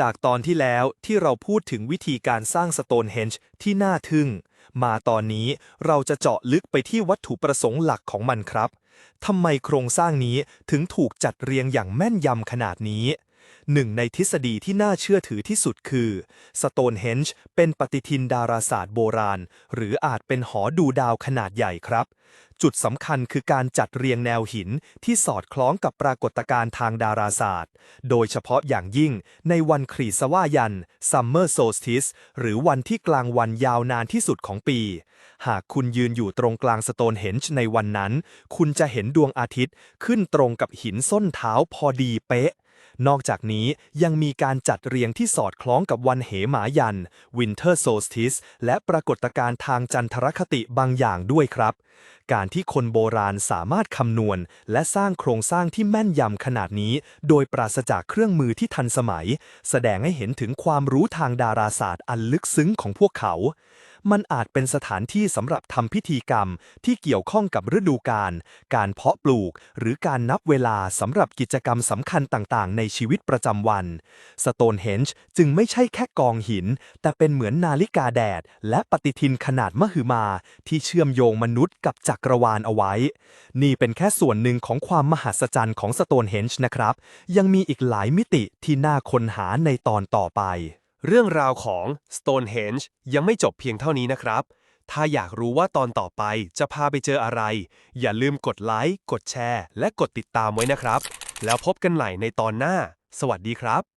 จากตอนที่แล้วที่เราพูดถึงวิธีการสร้างสโตนเฮนจ์ที่น่าทึ่ง มาตอนนี้เราจะเจาะลึกไปที่วัตถุประสงค์หลักของมันครับทำไมโครงสร้างนี้ถึงถูกจัดเรียงอย่างแม่นยำขนาดนี้ หนึ่งในทฤษฎีที่น่าเชื่อถือที่สุดคือสโตนเฮนจ์เป็นปฏิทินดาราศาสตร์โบราณ หรืออาจเป็นหอดูดาวขนาดใหญ่ครับ จุดสำคัญคือการจัดเรียงแนวหินที่สอดคล้องกับปรากฏการณ์ทางดาราศาสตร์ โดยเฉพาะอย่างยิ่งในวันครีสวายัน Summer Solstice หรือวันที่กลางวันยาวนานที่สุดของปี หากคุณยืนอยู่ตรงกลางสโตนเฮนจ์ในวันนั้น คุณจะเห็นดวงอาทิตย์ขึ้นตรงกับหินส้นเท้าพอดีเป๊ะ นอกจากนี้ยังมีการจัดเรียงที่สอดคล้องกับวันเหหมายัน Winter Solstice และปรากฏการณ์ทางจันทรคติบางอย่างด้วยครับ การที่คนโบราณสามารถคำนวณ และสร้างโครงสร้างที่แม่นยำขนาดนี้ โดยปราศจากเครื่องมือที่ทันสมัย แสดงให้เห็นถึงความรู้ทางดาราศาสตร์อันลึกซึ้งของพวกเขา มันอาจเป็นสถานที่สำหรับทำพิธีกรรมที่เกี่ยวข้องกับฤดูกาล การเพาะปลูก หรือการนับเวลาสำหรับกิจกรรมสำคัญต่างๆ ในชีวิตประจำวัน สโตนเฮนจ์จึงไม่ใช่แค่กองหิน แต่เป็นเหมือนนาฬิกาแดด และปฏิทินขนาดมหึมา ที่เชื่อมโยงมนุษย์กับจักรวาลเอาไว้ นี่เป็นแค่ส่วนหนึ่งของความมหัศจรรย์ของสโตนเฮนจ์นะครับ ยังมีอีกหลายมิติที่น่าค้นหาในตอนต่อไป เรื่องราวของ Stonehenge ยังไม่จบเพียงเท่านี้นะครับ ถ้าอยากรู้ว่าตอนต่อไปจะพาไปเจออะไร อย่าลืมกดไลค์ กดแชร์ และกดติดตามไว้นะครับ แล้วพบกันใหม่ในตอนหน้า สวัสดีครับ